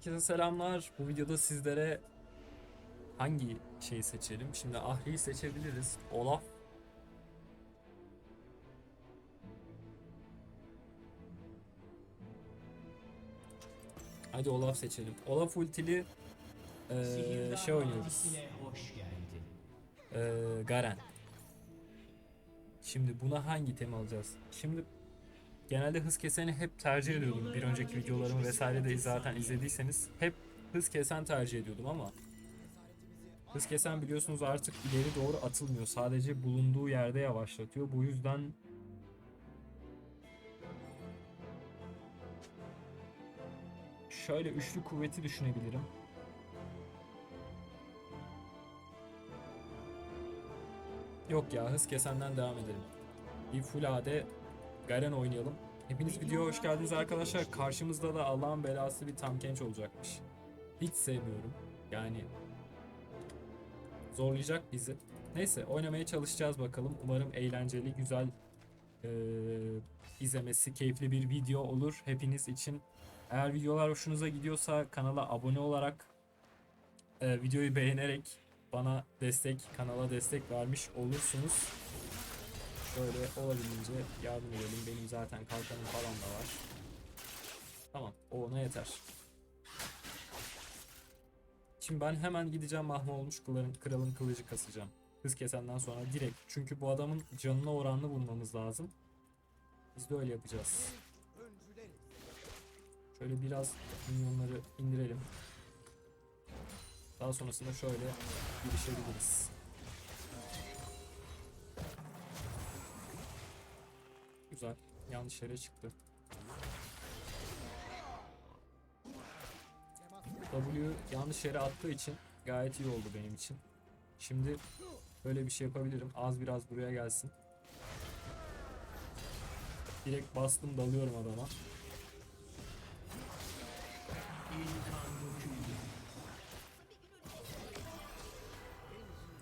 Herkese selamlar. Bu videoda sizlere hangi şeyi seçelim? Şimdi Ahri'yi seçebiliriz. Olaf. Hadi Olaf seçelim. Olaf ultili eee, şey oynuyoruz. Eee, Garen. Şimdi buna hangi tema alacağız? Şimdi genelde hız keseni hep tercih ediyordum. Bir önceki videolarımı vesaire de zaten izlediyseniz hep hız kesen tercih ediyordum ama hız kesen biliyorsunuz artık ileri doğru atılmıyor. Sadece bulunduğu yerde yavaşlatıyor. Bu yüzden şöyle üçlü kuvveti düşünebilirim. Yok ya hız kesenden devam edelim. Bir full AD Garen oynayalım. Hepiniz videoya hoş geldiniz arkadaşlar. Karşımızda da Allah'ın belası bir Tam Kench olacakmış. Hiç sevmiyorum. Yani zorlayacak bizi. Neyse oynamaya çalışacağız bakalım. Umarım eğlenceli, güzel eee, izlemesi, keyifli bir video olur hepiniz için. Eğer videolar hoşunuza gidiyorsa kanala abone olarak eee, videoyu beğenerek bana destek, kanala destek vermiş olursunuz. Şöyle olabildiğince yardım edelim. Benim zaten kalkanım falan da var. Tamam, o ona yeter. Şimdi ben hemen gideceğim mahvolmuş kralın, kralın kılıcı kasacağım. Hız kesenden sonra direkt. Çünkü bu adamın canına oranlı vurmamız lazım. Biz de öyle yapacağız. Şöyle biraz minyonları indirelim. Daha sonrasında şöyle girişebiliriz. Yanlış yere çıktı. W yanlış yere attığı için gayet iyi oldu benim için. Şimdi böyle bir şey yapabilirim. Az biraz buraya gelsin. Direkt bastım dalıyorum adama.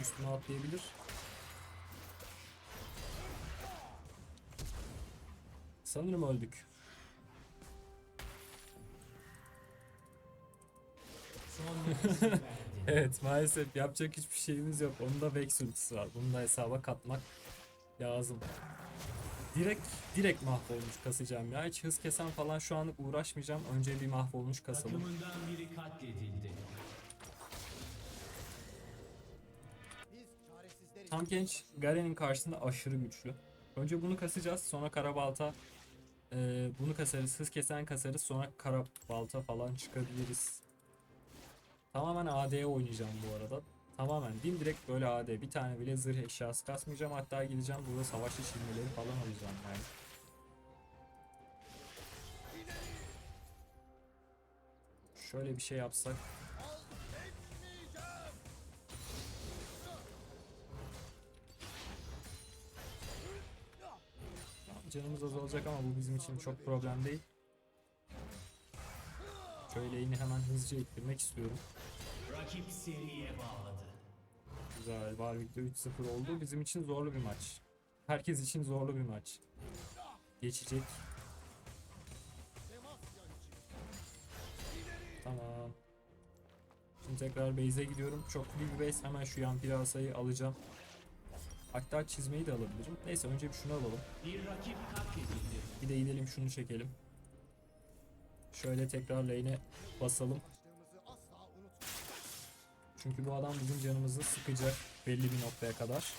Üstüne atlayabilir. Sanırım öldük. Evet maalesef yapacak hiçbir şeyimiz yok. Onun da Vex ultisi var. Bunu da hesaba katmak lazım. Direkt direkt mahvolmuş kasacağım ya. Hiç hız kesen falan şu anlık uğraşmayacağım. Önce bir mahvolmuş kasalım. Biri katledildi. Tam genç Garen'in karşısında aşırı güçlü. Önce bunu kasacağız. Sonra karabalta eee, bunu kasarız. Hız kesen kasarız. Sonra karabalta falan çıkabiliriz. Tamamen AD'ye oynayacağım bu arada. Tamamen dimdirekt böyle AD. Bir tane bile zırh eşyası kasmayacağım. Hatta gideceğim burada savaşçı çizmeleri falan alacağım yani. Şöyle bir şey yapsak. Canımız azalacak ama bu bizim için çok problem değil. Şöyle yine hemen hızlıca ittirmek istiyorum. Rakip seriye bağladı. Güzel. Warwick'te 3-0 oldu. Bizim için zorlu bir maç. Herkes için zorlu bir maç. Geçecek. Tamam. Şimdi tekrar base'e gidiyorum. Çok büyük bir base. Hemen şu yampiri asayı alacağım. Hatta çizmeyi de alabilirim. Neyse önce bir şunu alalım. Bir rakip katledildi. Bir de gidelim şunu çekelim. Şöyle tekrar lane'e basalım. Çünkü bu adam bizim canımızı sıkacak belli bir noktaya kadar.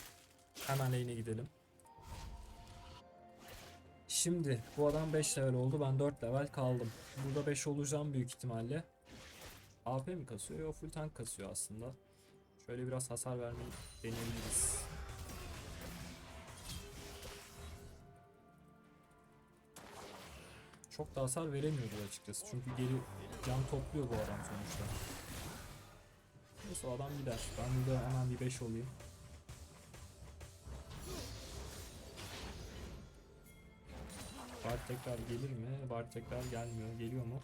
Hemen lane'e gidelim. Şimdi bu adam 5 level oldu. Ben 4 level kaldım. Burada 5 olacağım büyük ihtimalle. AP mi kasıyor? Yok full tank kasıyor aslında. Şöyle biraz hasar vermeyi deneyebiliriz. Çok da hasar veremiyordu açıkçası. Çünkü geri can topluyor bu adam sonuçta. Neyse adam gider. Ben burada hemen bir 5 olayım. Bart tekrar gelir mi? Bart tekrar gelmiyor. Geliyor mu?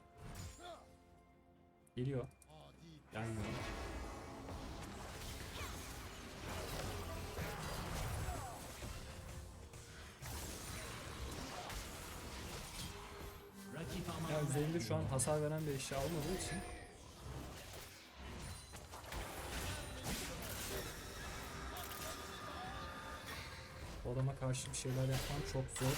Geliyor. %51 şu an hasar veren bir eşya olmadığı için Bu adama karşı bir şeyler yapmam çok zor.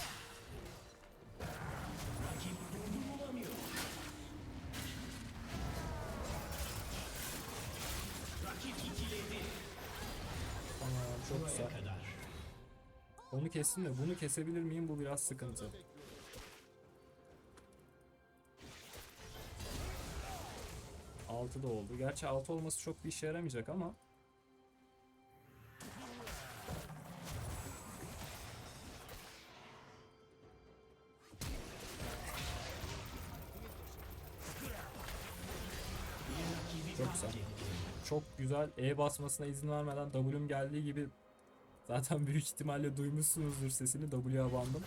Tamam çok güzel. Onu kestim de bunu kesebilir miyim bu biraz sıkıntı. Altı da oldu. Gerçi altı olması çok bir işe yaramayacak ama Çok güzel. çok güzel E basmasına izin vermeden W'm geldiği gibi zaten büyük ihtimalle duymuşsunuzdur sesini W'ye bandım.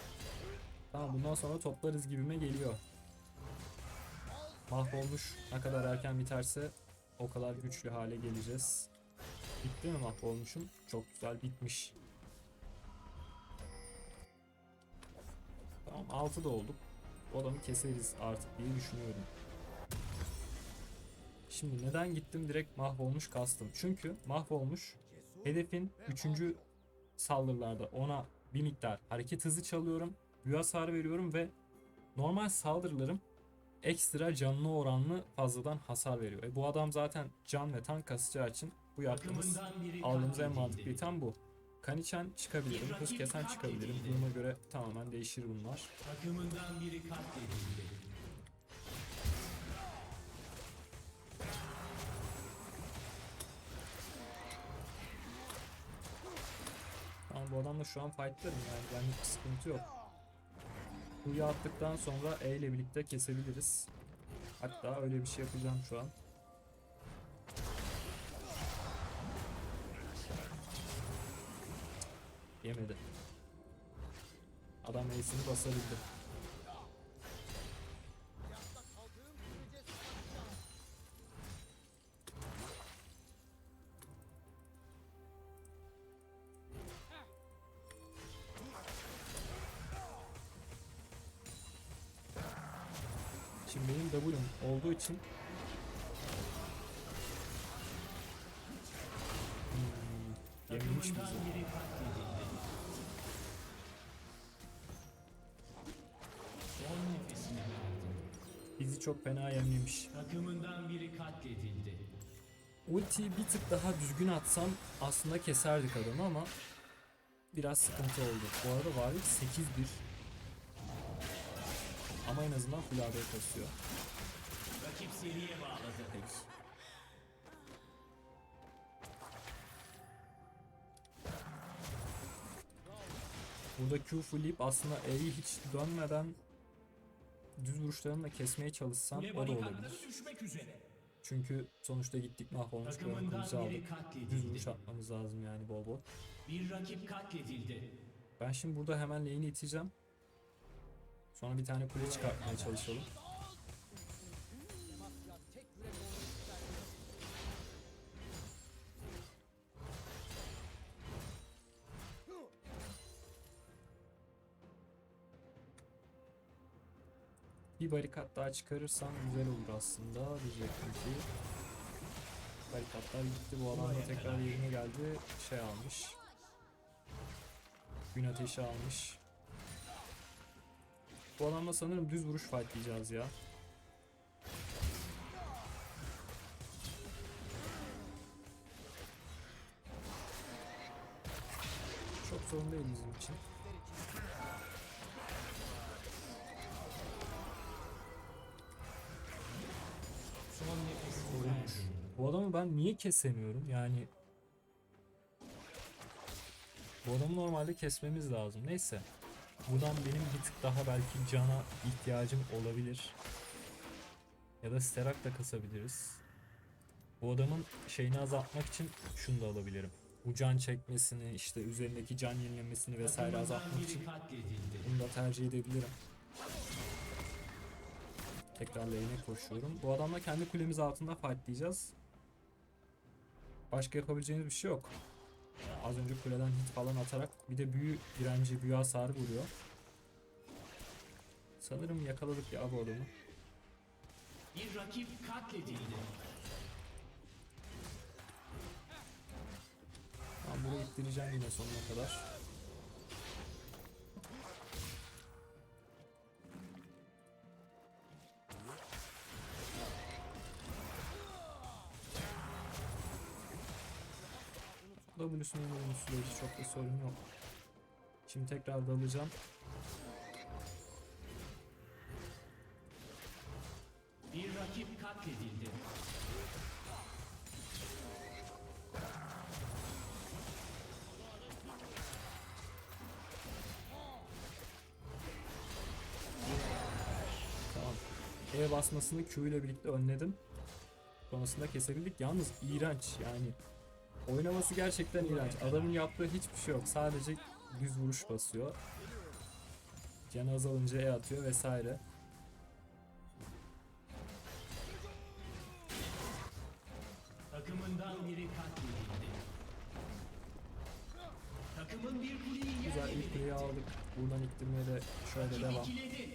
Tamam bundan sonra toplarız gibime geliyor. Mahvolmuş ne kadar erken biterse o kadar güçlü hale geleceğiz. Bitti mi mahvolmuşum? Çok güzel bitmiş. Tamam 6 da olduk. Bu adamı keseriz artık diye düşünüyorum. Şimdi neden gittim direkt mahvolmuş kastım? Çünkü mahvolmuş hedefin 3. saldırılarda ona bir miktar hareket hızı çalıyorum, büyü hasar veriyorum ve normal saldırılarım ekstra canlı oranlı fazladan hasar veriyor. E bu adam zaten can ve tank kasacağı için bu yaptığımız aldığımız en mantıklı item bu. Kaniçen çıkabilirim, hız kesen çıkabilirim. Duruma göre tamamen değişir bunlar. Takımından biri katledildi. Tamam bu adamla şu an fightlarım yani benlik sıkıntı yok. Kuyu attıktan sonra E ile birlikte kesebiliriz. Hatta öyle bir şey yapacağım şu an. Yemedi. Adam E'sini basabildi. İçin hmm, yemiş bizi. Bizi çok fena yememiş. Takımından biri katledildi. Ultiyi bir tık daha düzgün atsam aslında keserdik adamı ama biraz sıkıntı oldu. Bu arada varlık 8-1. Ama en azından full AD kasıyor. Rakip seriye bağladı. Burada Q fullleyip aslında E'yi hiç dönmeden düz vuruşlarımla kesmeye çalışsam Kule o da olabilir. Çünkü sonuçta gittik mahvolmuş kılıcı aldık. Düz vuruş atmamız lazım yani bol bol. Bir rakip katledildi. Ben şimdi burada hemen lane'i iteceğim. Sonra bir tane kule çıkartmaya çalışalım. Barikat daha çıkarırsam güzel olur aslında diyecektim ki. Barikatlar gitti bu adam da tekrar yerine geldi. Şey almış. Gün ateşi almış. Bu adamla sanırım düz vuruş fightlayacağız ya. Çok sorun değil bizim için. Adamı ben niye kesemiyorum? Yani bu adamı normalde kesmemiz lazım. Neyse. Buradan benim bir tık daha belki cana ihtiyacım olabilir. Ya da sterak da kasabiliriz. Bu adamın şeyini azaltmak için şunu da alabilirim. Bu can çekmesini, işte üzerindeki can yenilemesini vesaire azaltmak için bunu da tercih edebilirim. Tekrar lane'e koşuyorum. Bu adamla kendi kulemiz altında fightlayacağız. Başka yapabileceğimiz bir şey yok. Az önce kuleden hit falan atarak bir de büyü direnci, büyü hasarı vuruyor. Sanırım yakaladık ya bu adamı. Bir rakip katledildi. Ben burayı ittireceğim yine sonuna kadar. W'sunun oyunu süreci çok da sorun yok. Şimdi tekrar dalacağım. Bir rakip katledildi. Tamam. E basmasını Q ile birlikte önledim. Sonrasında kesebildik. Yalnız iğrenç yani. Oynaması gerçekten iğrenç. Adamın yaptığı hiçbir şey yok. Sadece düz vuruş basıyor. Canı azalınca E atıyor vesaire. Takımından biri katledildi. Takımın bir kuleyi Güzel ilk bir kuleyi aldık. Buradan iktirmeye de şöyle devam. ikiledi.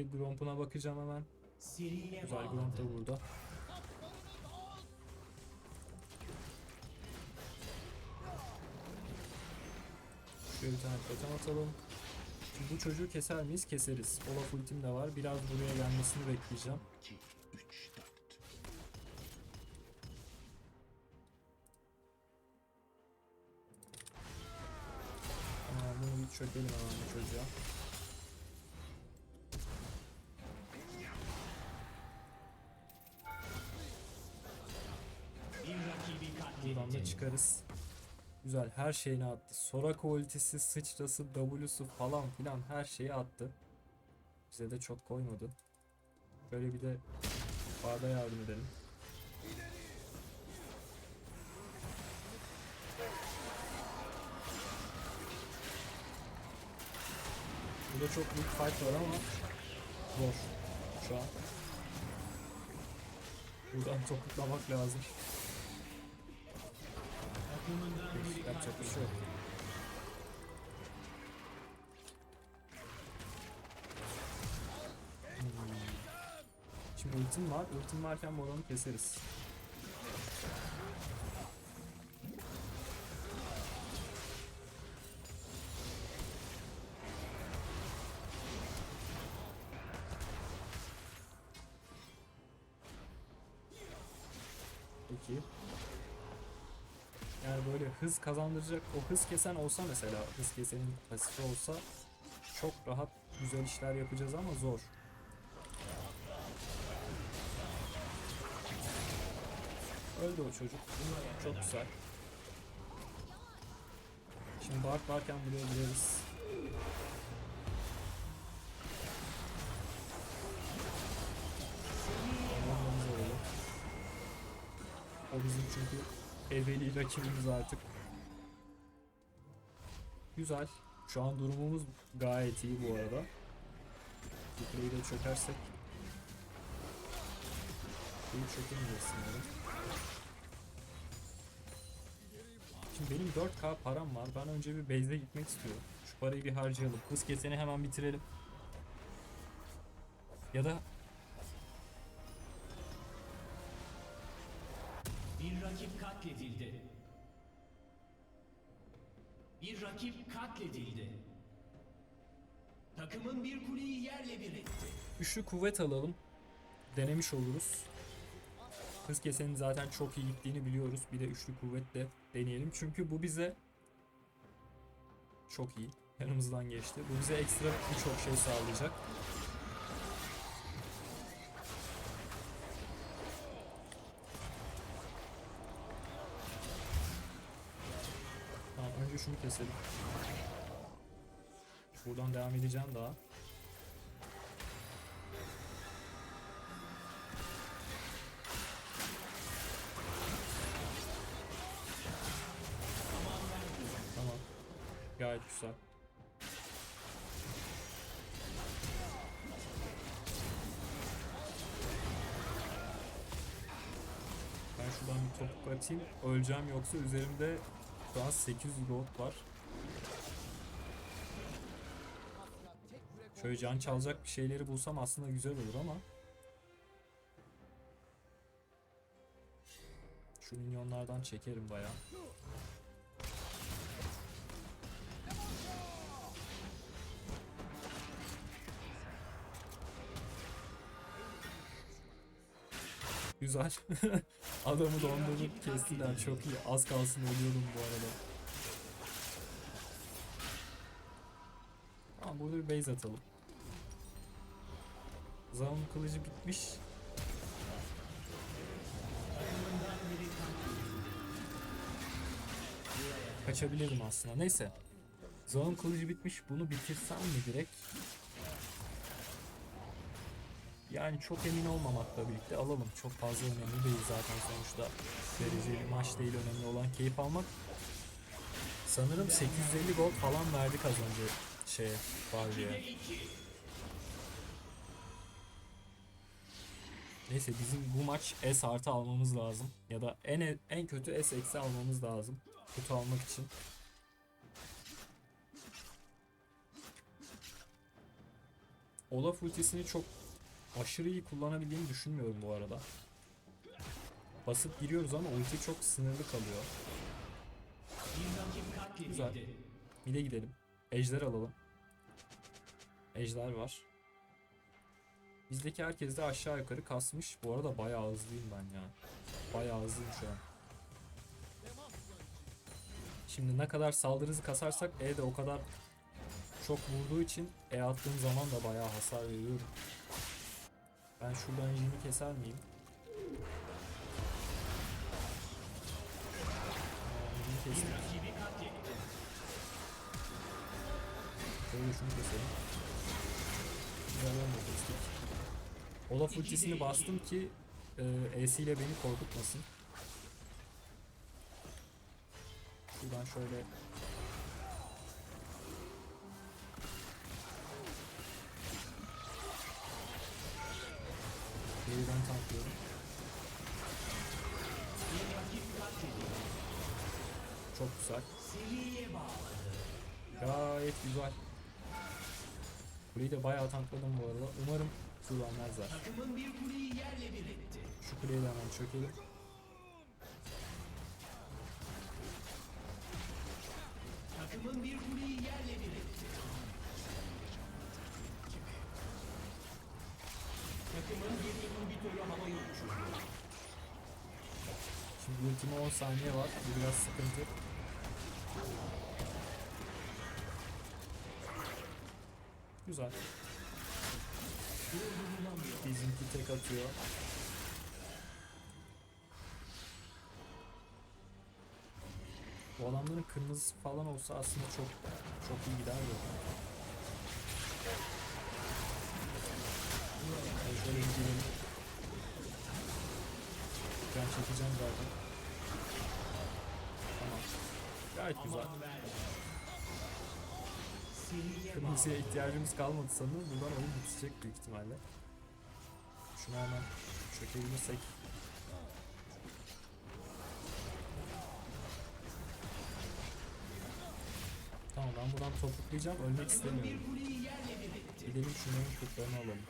De Gromp'una bakacağım hemen. Güzel. Gromp da burada. Şöyle bir tane totem atalım. Şimdi bu çocuğu keser miyiz? Keseriz. Olaf ultim de var. Biraz buraya gelmesini bekleyeceğim. 2, 3, 4. Tamam bunu bir çökelim hemen bu çocuğa. Çıkarız. Güzel her şeyini attı. Soraka ultisi, sıçrası, W'su falan filan her şeyi attı. Bize de çok koymadı. Böyle bir de Barda yardım edelim. Burada çok büyük fight var ama zor şu an. Buradan topuklamak lazım. Yapacak bir şey yok. Şimdi ultim var. Ultim varken bu keseriz. Hız kazandıracak o hız kesen olsa mesela hız kesenin pasifi olsa çok rahat güzel işler yapacağız ama zor. Öldü o çocuk. Çok güzel. Şimdi Bart varken buraya gireriz. O bizim çünkü evveli rakibimiz artık. Güzel. Şu an durumumuz gayet iyi bu arada. Bu kuleyi de çökersek Kuleyi çökemeyeceğiz sanırım. Şimdi benim 4k param var. Ben önce bir base'e gitmek istiyorum. Şu parayı bir harcayalım. Hız keseni hemen bitirelim. Ya da katledildi. Takımın bir kuleyi yerle bir etti. Üçlü kuvvet alalım. Denemiş oluruz. Hız kesenin zaten çok iyi gittiğini biliyoruz. Bir de üçlü kuvvetle deneyelim. Çünkü bu bize çok iyi. Yanımızdan geçti. Bu bize ekstra birçok şey sağlayacak. Tamam önce şunu keselim. Buradan devam edeceğim daha. Tamam. Gayet güzel. Ben şuradan bir topuk atayım. Öleceğim yoksa üzerimde an 800 gold var. Şöyle can çalacak bir şeyleri bulsam aslında güzel olur ama. Şu minyonlardan çekerim bayağı. Güzel. Adamı dondurduk kestiler çok iyi. Az kalsın ölüyordum bu arada. Burada bir base atalım. Zaun kılıcı bitmiş. Kaçabilirim aslında. Neyse. Zaun kılıcı bitmiş. Bunu bitirsem mi direkt? Yani çok emin olmamakla birlikte alalım. Çok fazla önemli değil zaten sonuçta. Dereceli maç değil önemli olan keyif almak. Sanırım 850 gol falan verdik az önce şeye, Barbie'ye. Neyse bizim bu maç S artı almamız lazım. Ya da en en kötü S eksi almamız lazım. Kutu almak için. Olaf ultisini çok aşırı iyi kullanabildiğimi düşünmüyorum bu arada. Basıp giriyoruz ama ulti çok sınırlı kalıyor. Güzel. Mide gidelim. Ejder alalım. Ejder var. Bizdeki herkes de aşağı yukarı kasmış. Bu arada bayağı hızlıyım ben ya. Bayağı hızlıyım şu an. Şimdi ne kadar saldırı hızı kasarsak E de o kadar çok vurduğu için E attığım zaman da bayağı hasar veriyorum. Ben şuradan 20 keser miyim? Aa, 20 kestim. Şöyle şunu keselim. Güzel olmadı. Olaf ultisini bastım ki e, E'si ile beni korkutmasın. Şuradan şöyle Geriden tanklıyorum. Çok güzel. Gayet güzel. Kuleyi de bayağı tankladım bu arada. Umarım kullanmazlar. Şu kuleyi de hemen çökelim. Takımın bir kuleyi yerle bir etti. Takımın bir inhibitörü havaya uçurdu. Şimdi ultime 10 saniye var. Bu biraz sıkıntı. Güzel. Bizimki tek atıyor. Bu adamların kırmızısı falan olsa aslında çok çok iyi giderdi. Ben şöyle gidelim. Ben çekeceğim zaten. Tamam. Gayet güzel. Kırmızıya ihtiyacımız kalmadı sanırım. Buradan oyun bitecek büyük ihtimalle. Şunu hemen çökebilirsek. Tamam ben buradan topuklayacağım. Ölmek istemiyorum. Gidelim şunların kurtlarını alalım.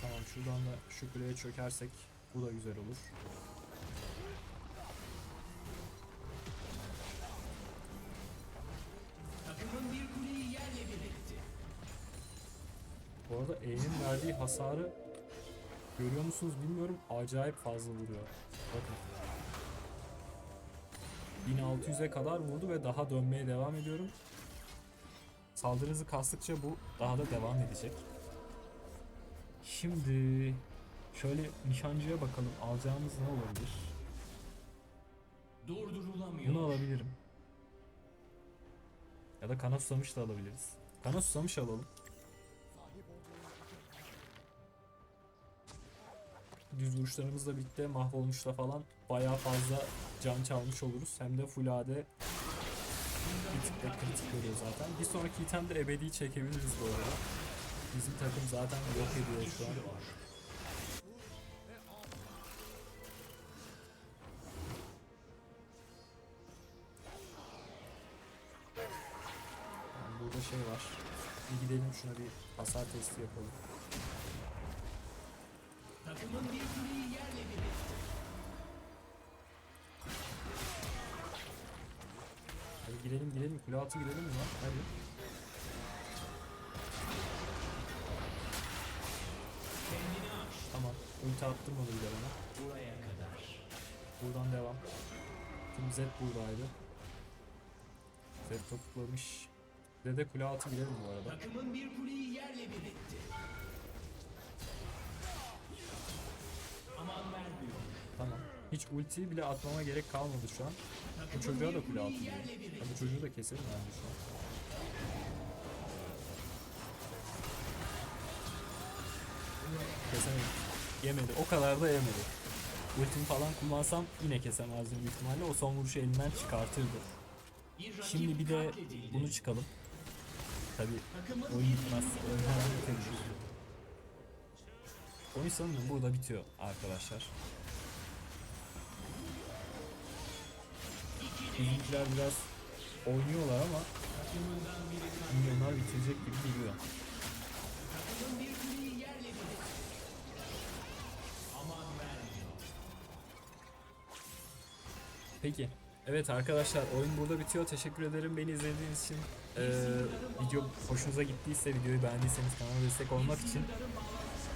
Tamam şuradan da şu çökersek bu da güzel olur. Bu arada E'nin verdiği hasarı görüyor musunuz bilmiyorum. Acayip fazla vuruyor. Bakın. 1600'e kadar vurdu ve daha dönmeye devam ediyorum. Saldırı hızı kastıkça bu daha da devam edecek. Şimdi şöyle nişancıya bakalım. Alacağımız ne olabilir? Durdurulamıyor. Bunu alabilirim. Ya da kana susamış da alabiliriz. Kana susamış alalım. Düz vuruşlarımızla birlikte mahvolmuşla falan bayağı fazla can çalmış oluruz. Hem de full AD da kritik veriyor zaten. Bir sonraki itemde ebedi çekebiliriz bu arada. Bizim takım zaten yok ediyor şu an. şey var. Bir gidelim şuna bir hasar testi yapalım. Takımın bir kuleyi yerle birleştir. Hadi gidelim gidelim kule altı gidelim mi lan? Hadi. Tamam. Ulti attım onu bir de bana. Buraya kadar. Buradan devam. Tüm Z buradaydı. Z toplamış. Z'de kule altı girelim bu arada. Takımın bir kuleyi yerle bir etti. Aman vermiyor. Tamam. Hiç ultiyi bile atmama gerek kalmadı şu an. Bu çocuğa da kule altı Ha, etti. bu çocuğu da keselim yani şu an. Kesemedik. Yemedi. O kadar da yemedi. Ultimi falan kullansam yine kesemezdim büyük ihtimalle. O son vuruşu elinden çıkartırdı. Şimdi bir de bunu çıkalım. Tabi oyun bitmez. Oyun hemen sanırım burada bitiyor arkadaşlar. Bizimkiler biraz oynuyorlar ama milyonlar bitirecek gibi geliyor. Peki. Evet arkadaşlar oyun burada bitiyor. Teşekkür ederim beni izlediğiniz için. Ee, video hoşunuza gittiyse videoyu beğendiyseniz kanala destek olmak için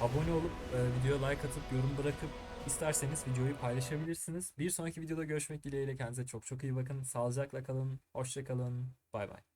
abone olup e, videoya like atıp yorum bırakıp isterseniz videoyu paylaşabilirsiniz. Bir sonraki videoda görüşmek dileğiyle kendinize çok çok iyi bakın. Sağlıcakla kalın. Hoşça kalın. Bay bay.